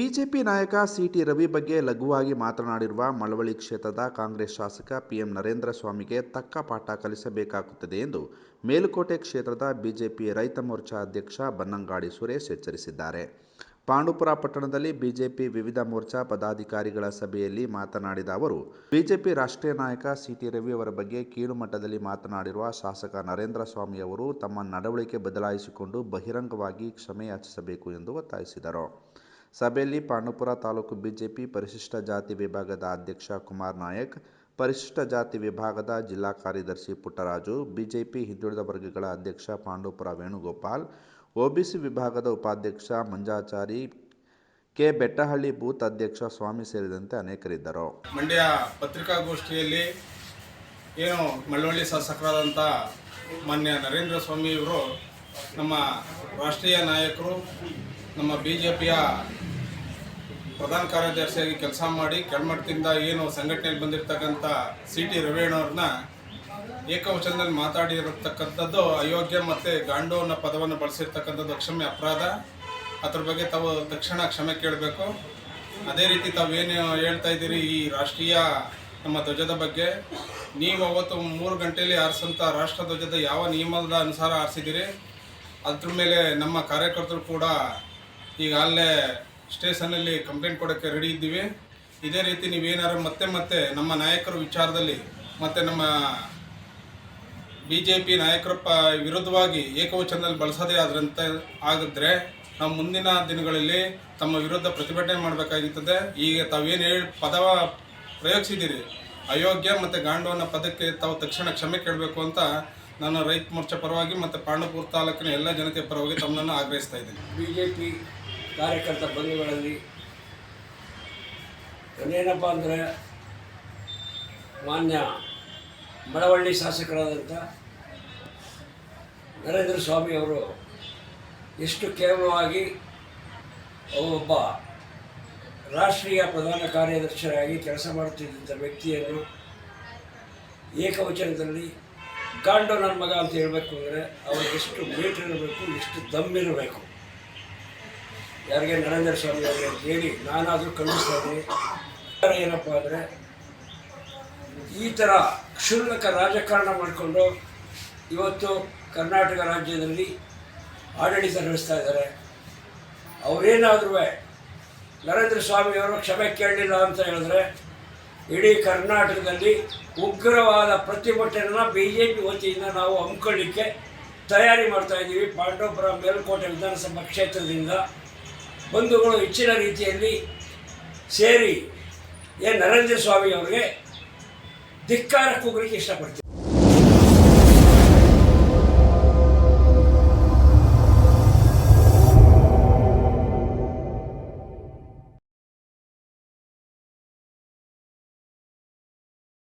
BJP ನಾಯಕ city Ravi ಬಗ್ಗೆ ಲಘುವಾಗಿ ಮಾತನಾಡಿರುವ ಮಳವಳ್ಳಿ ಕ್ಷೇತ್ರದ ಕಾಂಗ್ರೆಸ್ ಶಾಸಕ ಪಿಎಂ ನರೇಂದ್ರ ಸ್ವಾಮಿಗೆ ತಕ್ಕ ಪಾಠ ಕಲಿಸಬೇಕಾಗುತ್ತದೆ ಎಂದು ಮೇಲುಕೋಟೆ ಕ್ಷೇತ್ರದ ಬಿಜೆಪಿ ರೈತ ಮೋರ್ಚಾ ಅಧ್ಯಕ್ಷ ಬನ್ನಂಗಾಡಿ ಸುರೇಶ್ ಎಚ್ಚರಿಸಿದ್ದಾರೆ. ಪಾಂಡುಪುರ ಪಟ್ಟಣದಲ್ಲಿ ಬಿಜೆಪಿ ವಿವಿಧ ಮೋರ್ಚಾ ಪದಾಧಿಕಾರಿಗಳ ಸಭೆಯಲ್ಲಿ ಮಾತನಾಡಿದ ಅವರು, ಬಿಜೆಪಿ ರಾಷ್ಟ್ರೀಯ ನಾಯಕ ಸಿಟಿ ರವಿ ಅವರ ಬಗ್ಗೆ ಕೀಳುಮಟ್ಟದಲ್ಲಿ ಮಾತನಾಡಿರುವ ಶಾಸಕ ನರೇಂದ್ರ ಸ್ವಾಮಿ ಅವರು ತಮ್ಮ ನಡವಳಿಕೆ ಬದಲಾಯಿಸಿಕೊಂಡು ಬಹಿರಂಗವಾಗಿ ಕ್ಷಮೆ ಯಾಚಿಸಬೇಕು ಎಂದು ಒತ್ತಾಯಿಸಿದರು. ಸಭೆಯಲ್ಲಿ ಪಾಂಡುಪುರ ತಾಲೂಕು ಬಿಜೆಪಿ, ಪರಿಶಿಷ್ಟ ಜಾತಿ ವಿಭಾಗದ ಅಧ್ಯಕ್ಷ ಕುಮಾರ್ ನಾಯಕ್, ಪರಿಶಿಷ್ಟ ಜಾತಿ ವಿಭಾಗದ ಜಿಲ್ಲಾ ಕಾರ್ಯದರ್ಶಿ ಪುಟ್ಟರಾಜು, ಬಿಜೆಪಿ ಹಿಂದುಳಿದ ವರ್ಗಗಳ ಅಧ್ಯಕ್ಷ ಪಾಂಡವಪುರ ವೇಣುಗೋಪಾಲ್, ಒಬಿಸಿ ವಿಭಾಗದ ಉಪಾಧ್ಯಕ್ಷ ಮಂಜಾಚಾರಿ, ಕೆ ಬೆಟ್ಟಹಳ್ಳಿ ಬೂತ್ ಅಧ್ಯಕ್ಷ ಸ್ವಾಮಿ ಸೇರಿದಂತೆ ಅನೇಕರಿದ್ದರು. ಮಂಡ್ಯ ಪತ್ರಿಕಾಗೋಷ್ಠಿಯಲ್ಲಿ ಏನು ಮಳ್ಳವಳ್ಳಿ ಶಾಸಕರಾದಂಥ ಮಾನ್ಯ ನರೇಂದ್ರ ಸ್ವಾಮಿ ಇವರು ನಮ್ಮ ರಾಷ್ಟ್ರೀಯ ನಾಯಕರು, ನಮ್ಮ ಬಿ ಜೆ ಪಿಯ ಪ್ರಧಾನ ಕಾರ್ಯದರ್ಶಿಯಾಗಿ ಕೆಲಸ ಮಾಡಿ ಕೆಳಮಟ್ಟದಿಂದ ಏನು ಸಂಘಟನೆಯಲ್ಲಿ ಬಂದಿರತಕ್ಕಂಥ ಸಿ ಟಿ ರವಿಯಣ್ಣವ್ರನ್ನ ಏಕವಚನದಲ್ಲಿ ಮಾತಾಡಿರತಕ್ಕಂಥದ್ದು ಅಯೋಗ್ಯ ಮತ್ತು ಗಾಂಡು ಅನ್ನೋ ಪದವನ್ನು ಬಳಸಿರ್ತಕ್ಕಂಥದ್ದು ಅಕ್ಷಮ್ಯ ಅಪರಾಧ. ಅದ್ರ ಬಗ್ಗೆ ತಾವು ತಕ್ಷಣ ಕ್ಷಮೆ ಕೇಳಬೇಕು. ಅದೇ ರೀತಿ ತಾವೇನು ಹೇಳ್ತಾ ಇದ್ದೀರಿ ಈ ರಾಷ್ಟ್ರೀಯ ನಮ್ಮ ಧ್ವಜದ ಬಗ್ಗೆ. ನೀವು ಅವತ್ತು ಮೂರು ಗಂಟೆಯಲ್ಲಿ ಆರಿಸಂಥ ರಾಷ್ಟ್ರ ಧ್ವಜದ ಯಾವ ನಿಯಮದ ಅನುಸಾರ ಆರಿಸಿದ್ದೀರಿ? ಅದ್ರ ಮೇಲೆ ನಮ್ಮ ಕಾರ್ಯಕರ್ತರು ಕೂಡ ಈಗ ಅಲ್ಲೇ ಸ್ಟೇಷನಲ್ಲಿ ಕಂಪ್ಲೇಂಟ್ ಕೊಡೋಕ್ಕೆ ರೆಡಿ ಇದ್ದೀವಿ. ಇದೇ ರೀತಿ ನೀವೇನಾರು ಮತ್ತೆ ಮತ್ತೆ ನಮ್ಮ ನಾಯಕರ ವಿಚಾರದಲ್ಲಿ ಮತ್ತು ನಮ್ಮ ಬಿ ಜೆ ಪಿ ನಾಯಕರ ವಿರುದ್ಧವಾಗಿ ಏಕವಚನದಲ್ಲಿ ಬಳಸೋದೇ ಆದ್ರಂತ ಆಗಿದ್ರೆ ನಾವು ಮುಂದಿನ ದಿನಗಳಲ್ಲಿ ತಮ್ಮ ವಿರುದ್ಧ ಪ್ರತಿಭಟನೆ ಮಾಡಬೇಕಾಗುತ್ತದೆ ಈಗ ತಾವೇನು ಹೇಳಿ ಪದವ ಪ್ರಯೋಗಿಸಿದ್ದೀರಿ. ಅಯೋಗ್ಯ ಮತ್ತು ಗಾಂಡವನ ಪದಕ್ಕೆ ತಾವು ತಕ್ಷಣ ಕ್ಷಮೆ ಕೇಳಬೇಕು ಅಂತ ನಾನು ರೈತ ಮೋರ್ಚಾ ಪರವಾಗಿ ಮತ್ತು ಪಾಂಡವಪುರ ತಾಲೂಕಿನ ಎಲ್ಲ ಜನತೆಯ ಪರವಾಗಿ ತಮ್ಮನ್ನು ಆಗ್ರಹಿಸ್ತಾ ಇದ್ದೀನಿ. ಬಿ ಜೆ ಪಿ ಕಾರ್ಯಕರ್ತ ಬಂಧುಗಳಲ್ಲಿ ಏನಪ್ಪ ಅಂದರೆ ಮಾನ್ಯ ಮಳವಳ್ಳಿ ಶಾಸಕರಾದಂಥ ನರೇಂದ್ರ ಸ್ವಾಮಿ ಅವರು ಎಷ್ಟು ಕೇವಲವಾಗಿ ಒಬ್ಬ ರಾಷ್ಟ್ರೀಯ ಪ್ರಧಾನ ಕಾರ್ಯದರ್ಶಿಯಾಗಿ ಕೆಲಸ ಮಾಡುತ್ತಿದ್ದಂಥ ವ್ಯಕ್ತಿಯನ್ನು ಏಕವಚನದಲ್ಲಿ ಗಾಂಡು ನನ್ನ ಮಗ ಅಂತ ಹೇಳಬೇಕು ಅಂದರೆ ಅವರು ಎಷ್ಟು ಮೀಟ್ ಇರಬೇಕು, ಎಷ್ಟು ದಮ್ಮಿರಬೇಕು ಯಾರಿಗೆ ನರೇಂದ್ರ ಸ್ವಾಮಿ ಅವರಿಗೆ ಹೇಳಿ ನಾನಾದರೂ ಖಂಡಿಸ್ತಾ ಏನಪ್ಪ ಅಂದರೆ ಈ ಥರ ಕ್ಷುಲ್ಲಕ ರಾಜಕಾರಣ ಮಾಡಿಕೊಂಡು ಇವತ್ತು ಕರ್ನಾಟಕ ರಾಜ್ಯದಲ್ಲಿ ಆಡಳಿತ ನಡೆಸ್ತಾ ಇದ್ದಾರೆ. ಅವರೇನಾದ್ರೂ ನರೇಂದ್ರ ಸ್ವಾಮಿ ಅವರು ಕ್ಷಮೆ ಕೇಳಲಿಲ್ಲ ಅಂತ ಹೇಳಿದ್ರೆ ಇಡೀ ಕರ್ನಾಟಕದಲ್ಲಿ ಉಗ್ರವಾದ ಪ್ರತಿಭಟನೆನ ಬಿ ಜೆ ಪಿ ವತಿಯಿಂದ ನಾವು ಹಮ್ಮಿಕೊಳ್ಳಿಕ್ಕೆ ತಯಾರಿ ಮಾಡ್ತಾ ಇದ್ದೀವಿ. ಪಾಂಡವಪುರ ಮೇಲ್ಕೋಟೆ ವಿಧಾನಸಭಾ ಕ್ಷೇತ್ರದಿಂದ ಬಂಧುಗಳು ಹೆಚ್ಚಿನ ರೀತಿಯಲ್ಲಿ ಸೇರಿ ಎ ನರೇಂದ್ರ ಸ್ವಾಮಿ ಅವರಿಗೆ ಧಿಕ್ಕಾರ ಕೂಗಲಿಕ್ಕೆ ಇಷ್ಟಪಡ್ತೀನಿ.